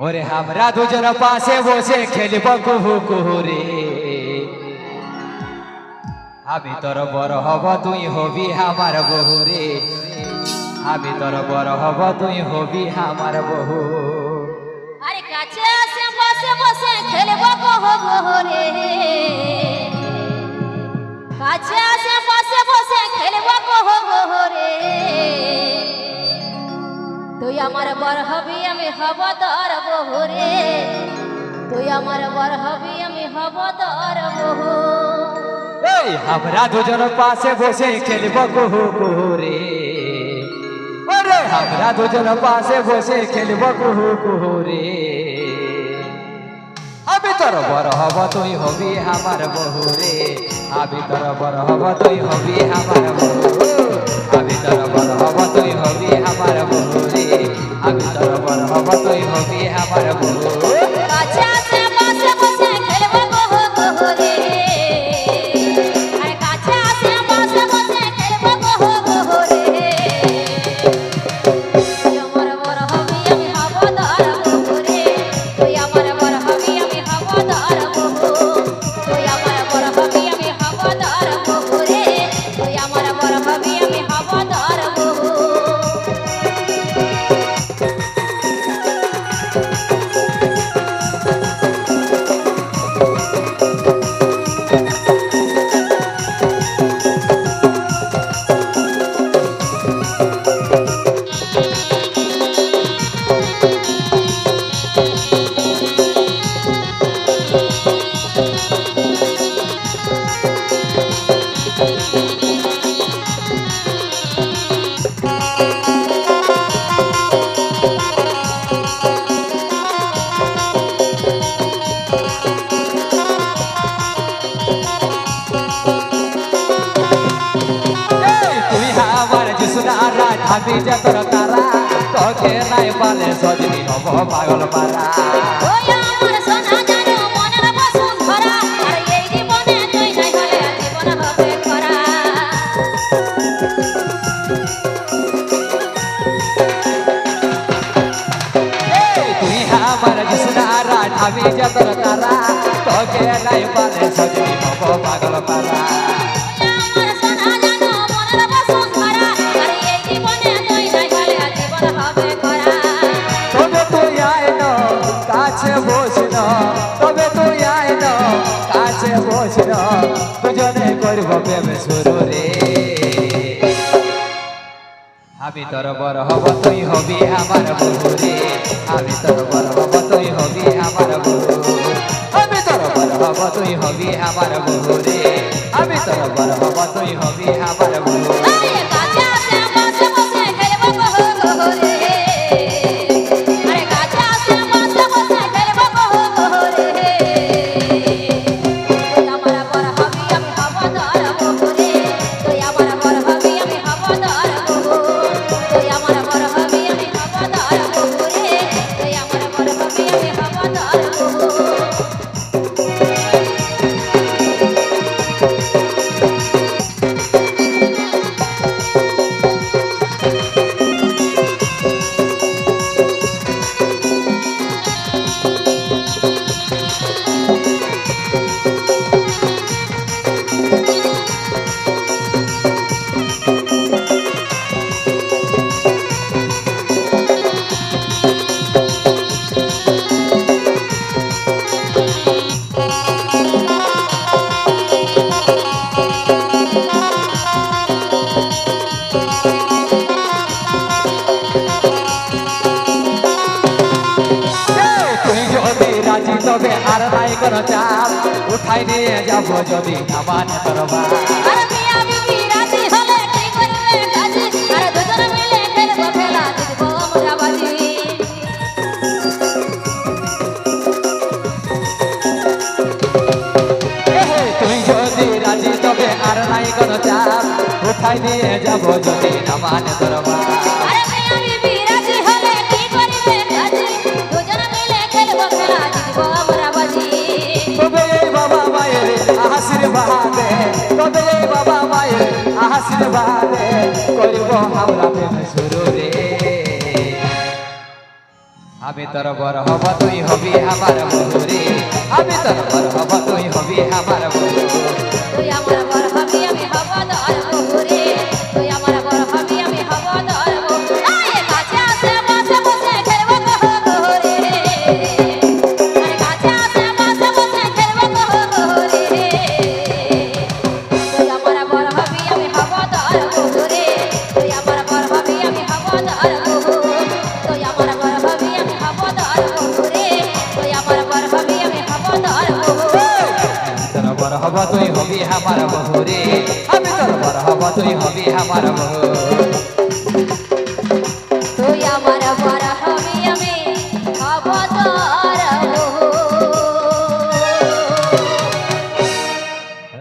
ওরে আমরা দুজন পাশে বসে খেলব কুহু কুহু রে। আমি তোর বড় হব, তুই হবি আমার বহু রে। আমি তোর বড় হব, তুই হবি আমার বহু আরে কাছে আসে বসে বসে খেলব কহ কহ রে। কাছে আসে বসে বসে খেলব কহ কহ রে। তুই আমার বর হবি, আমি হব তোর বহু রে তুই আমার বর হবি, আমি হব তোর বহু। এই, আমরা দুজন পাশে বসে খেলব কুহু কুহু রে ওরে দুজন পাশে বসে খেলব কুহু কুহু রে আমি তোর বড় হব, তুই হবি আমার বহু রে আমি তোর বড় হব, তুই হবি আমার বহু তুই হবি আমার আমি যে তোর তারা তোকে নাই পালে সজনি হব পাগল পারা আমি যে তারা, তোকে নাই পালে সজনি হব পাগল পারা কাছে বস না, তবে তুই আয় কাছে বস দুজনে করব প্রেম শুরু আমি তোর বড় হব, তুই হবি আমার বহু রে আমি তোর বড় হব, তুই হবি আমার বহু আমি তোর বড় হব, তুই হবি আমার বহু রে আমি তোর বড় হব, তুই হবি আমার বহু তবে আর নাই কোনো চাপ উঠাই নিয়ে যাব যদি আমার দরবার। তুই যদি রাজি তবে আর নাই কোনো চাপ উঠাই নিয়ে যাব যদি আমার দরবার। আশীর্বাদে করব আমরা প্রেম শুরু রে আমি তোর বর হব, তুই হবি আমার বহু রে আমি তোর বর হব, তুই হবি আমার আমার হব তুই হবি আমার বহু রে আমি তোর বড় হব তুই হবি আমার বহু